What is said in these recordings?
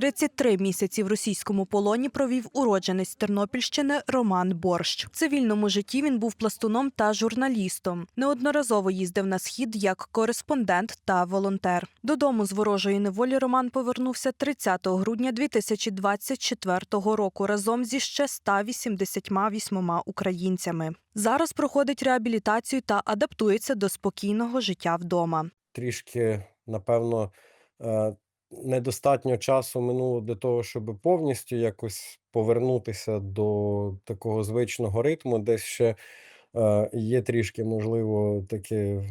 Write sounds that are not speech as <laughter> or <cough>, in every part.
33 місяці в російському полоні провів уродженець Тернопільщини Роман Борщ. В цивільному житті він був пластуном та журналістом. Неодноразово їздив на схід як кореспондент та волонтер. Додому з ворожої неволі Роман повернувся 30 грудня 2024 року разом зі ще 188 українцями. Зараз проходить реабілітацію та адаптується до спокійного життя вдома. трішки, напевно, е, недостатньо часу минуло для того, щоб повністю якось повернутися до такого звичного ритму. Десь ще е, є трішки, можливо, таке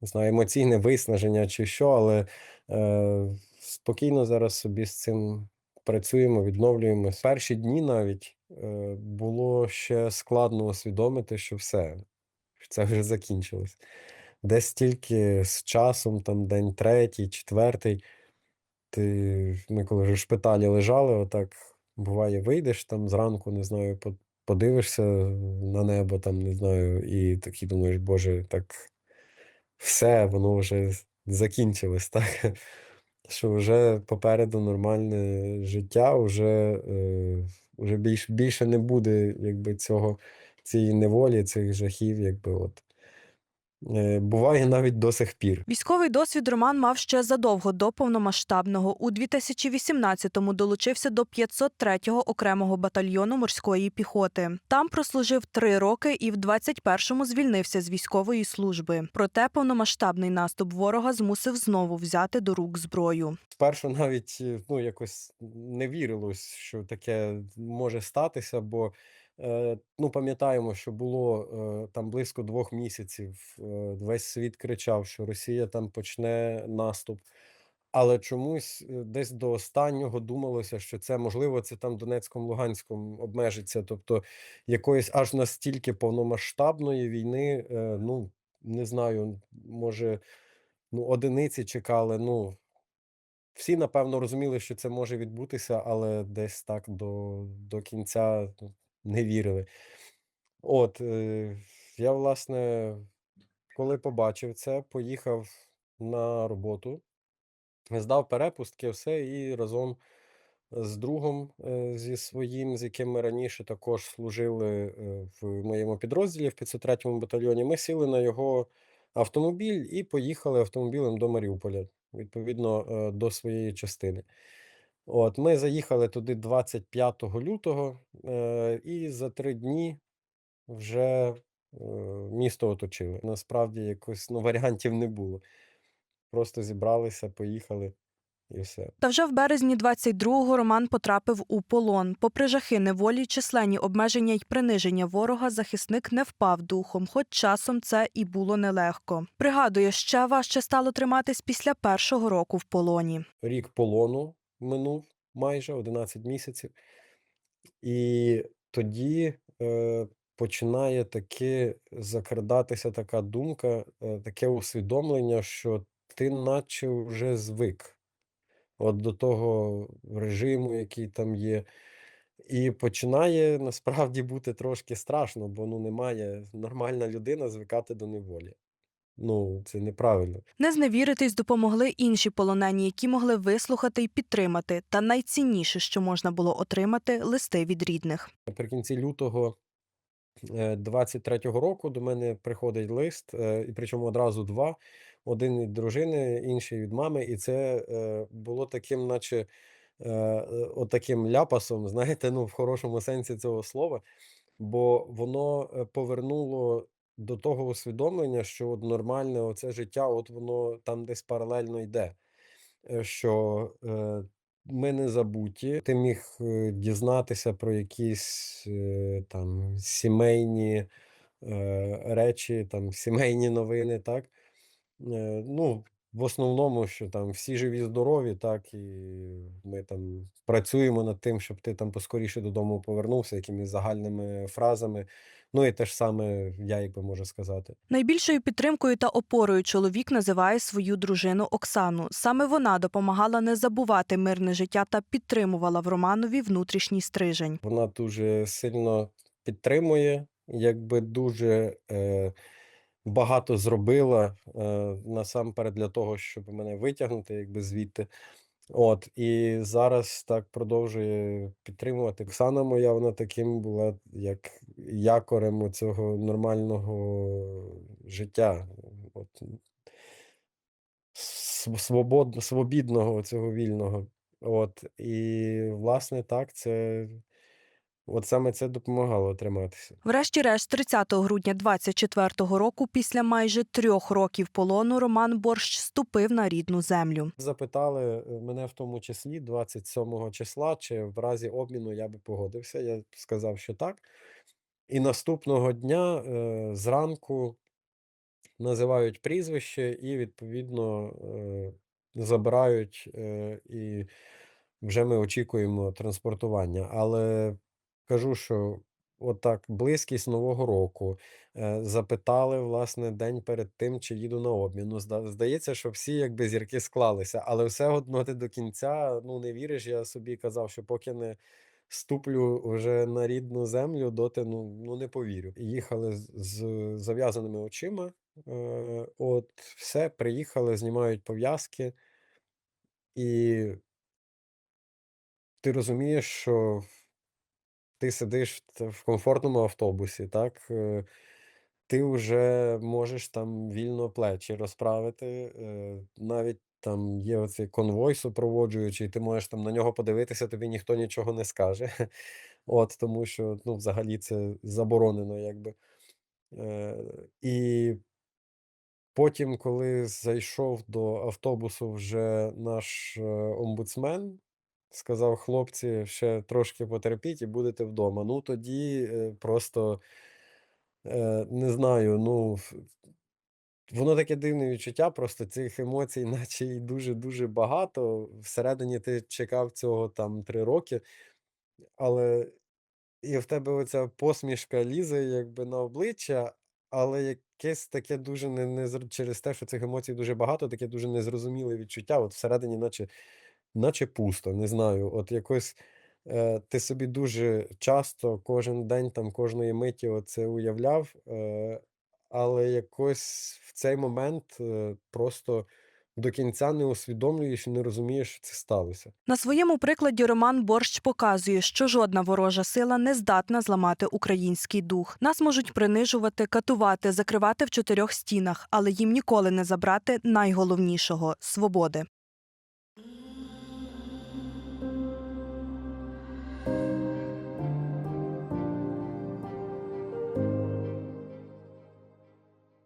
не знаю, емоційне виснаження чи що, але е, спокійно зараз собі з цим працюємо, відновлюємо. Перші дні навіть е, було ще складно усвідомити, що все, це вже закінчилось. Десь тільки з часом, там день третій, четвертий, ти, ми коли вже в шпиталі лежали, отак буває, вийдеш там зранку, не знаю, по- подивишся на небо, там, не знаю, і такий думаєш, Боже, так все, воно вже закінчилось, <laughs> так? Що вже попереду нормальне життя, вже, е, вже більш, більше не буде якби, цього, цієї неволі, цих жахів, якби от. Е, Буває навіть до сих пір. Військовий досвід Роман мав ще задовго до повномасштабного. У 2018-му долучився до 503-го окремого батальйону морської піхоти. Там прослужив три роки і в 21-му звільнився з військової служби. Проте повномасштабний наступ ворога змусив знову взяти до рук зброю. Спершу навіть е, ну, якось не вірилось, що таке може статися, бо е, ну, пам'ятаємо, що було е, там близько двох місяців. Е, весь світ кричав, що Росія там почне наступ. Але чомусь десь до останнього думалося, що це можливо, це там Донецьком, Луганськом обмежиться. Тобто якоїсь аж настільки повномасштабної війни, ну не знаю, може, ну, одиниці чекали. Ну всі, напевно, розуміли, що це може відбутися, але десь так до, до кінця ну, не вірили. От, е, я, власне, коли побачив це, поїхав на роботу, здав перепустки, все, і разом з другом е, зі своїм, з яким ми раніше також служили е, в моєму підрозділі в 503-му батальйоні, ми сіли на його автомобіль і поїхали автомобілем до Маріуполя, відповідно, е, до своєї частини. От, ми заїхали туди 25 лютого, е, і за три дні вже е, місто оточили. Насправді якось ну, варіантів не було. Просто зібралися, поїхали і все. Та вже в березні 22-го Роман потрапив у полон. Попри жахи неволі, численні обмеження й приниження ворога, захисник не впав духом, хоч часом це і було нелегко. Пригадує, ще важче стало триматись після першого року в полоні. Рік полону минув майже 11 місяців. І тоді е, починає таки закрадатися така думка, е, таке усвідомлення, що ти наче вже звик от до того режиму, який там є. І починає насправді бути трошки страшно, бо ну немає нормальна людина звикати до неволі. Ну, це неправильно. Не зневіритись допомогли інші полонені, які могли вислухати й підтримати. Та найцінніше, що можна було отримати, листи від рідних. Наприкінці лютого е, 23-го року до мене приходить лист, е, і причому одразу два: один від дружини, інший від мами. І це е, було таким, наче е, е, отаким ляпасом, <laughs> знаєте, ну в хорошому сенсі цього слова, бо воно е, повернуло до того усвідомлення, що от нормальне оце життя, от воно там десь паралельно йде. Е, що е, ми не забуті. Ти міг е, дізнатися про якісь е, там сімейні е, речі, там сімейні новини, так? Е, ну, в основному, що там всі живі, здорові, так, і ми там працюємо над тим, щоб ти там поскоріше додому повернувся, якимись загальними фразами. Ну і те ж саме я, якби можу сказати. Найбільшою підтримкою та опорою чоловік називає свою дружину Оксану. Саме вона допомагала не забувати мирне життя та підтримувала в Романові внутрішній стрижень. Вона дуже сильно підтримує, якби дуже е, багато зробила е, насамперед для того, щоб мене витягнути, якби звідти. От, і зараз так продовжує підтримувати. Оксана моя, вона таким була, як якорем цього нормального життя. От, свобод, свобідного, цього вільного. От, і, власне, так, це от саме це допомагало триматися. Врешті-решт, 30 грудня 24-го року, після майже трьох років полону, Роман Борщ ступив на рідну землю. Запитали е, мене в тому числі 27-го числа, чи в разі обміну я би погодився. Я сказав, що так. І наступного дня е, зранку називають прізвище і, відповідно, е, забирають, і вже ми очікуємо транспортування. Але кажу, що отак, близькість Нового року, е, запитали, власне, день перед тим, чи їду на обмін. Ну, зда здається, що всі якби зірки склалися, але все одно ти до кінця, ну, не віриш. Я собі казав, що поки не ступлю вже на рідну землю, доти, ну, ну, не повірю. Їхали з з зав'язаними очима. Е, от, все, приїхали, знімають пов'язки, і ти розумієш, що ти сидиш в комфортному автобусі, так, е, ти вже можеш там вільно плечі розправити, е, навіть там є оцей конвой супроводжуючий, ти можеш там на нього подивитися, тобі ніхто нічого не скаже. <laughs> От, тому що, ну, взагалі це заборонено якби. Е, і Потім, коли зайшов до автобусу вже наш, е, омбудсмен, сказав: "Хлопці, ще трошки потерпіть і будете вдома". Ну, тоді, е, просто, е, не знаю, ну, воно таке дивне відчуття, просто цих емоцій, <laughs> наче і дуже-дуже багато. Всередині ти чекав цього там 3 роки, але і в тебе оця посмішка лізе якби на обличчя, але якесь таке дуже не незр через те, що цих емоцій дуже багато, таке дуже незрозуміле відчуття. От всередині наче наче пусто, не знаю. От якось, е, ти собі дуже часто кожен день, там, кожної миті оце уявляв, е, але якось в цей момент, е, просто до кінця не усвідомлюєш і не розумієш, що це сталося. На своєму прикладі Роман Борщ показує, що жодна ворожа сила не здатна зламати український дух. Нас можуть принижувати, катувати, закривати в чотирьох стінах, але їм ніколи не забрати найголовнішого свободи.